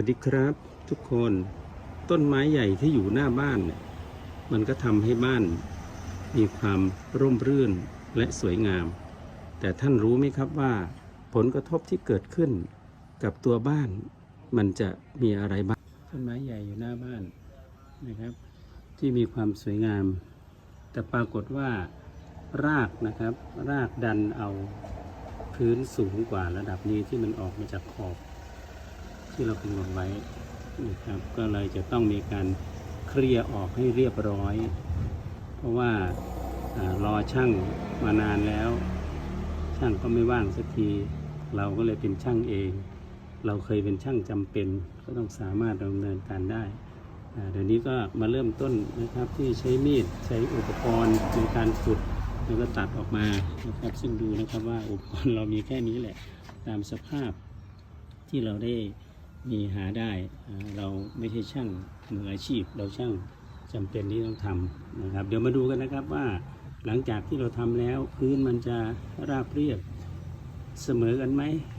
วัสดีครับทุกคนต้นไม้ใหญ่ที่อยู่หน้าบ้านเนี่ยมันก็ทำให้บ้าน มีความร่มรื่นและสวยงาม แต่ท่านรู้ไหมครับว่า ผลกระทบที่เกิดขึ้น กับตัวบ้านมันจะมีอะไรบ้างต้นไม้ใหญ่อยู่หน้าบ้านนะครับ ที่มีความสวยงาม แต่ปรากฏว่า รากนะครับ รากดันเอาพื้นสูงกว่าระดับนี้ที่มันออกมาจากขอบ ที่เรากำหนดไว้นะครับก็เลยจะต้องมีการเคลียร์ออกให้เรียบร้อย เพราะว่ารอช่างมานานแล้ว ช่างก็ไม่ว่างสักที เราก็เลยเป็นช่างเอง เราเคยเป็นช่างจำเป็น ก็ต้องสามารถดำเนินการได้เดี๋ยวนี้ก็มาเริ่มต้นนะครับที่ใช้มีดใช้อุปกรณ์ในการขุดแล้วก็ตัดออกมานะครับซึ่งดูนะครับว่าอุปกรณ์เรามีแค่นี้แหละตามสภาพที่เราได้ มีหาได้เราไม่ใช่ช่างมืออาชีพ เราช่างจำเป็นที่ต้องทำนะครับ เดี๋ยวมาดูกันนะครับว่าหลังจากที่เราทำแล้วพื้นมันจะราบเรียบเสมอกันไหม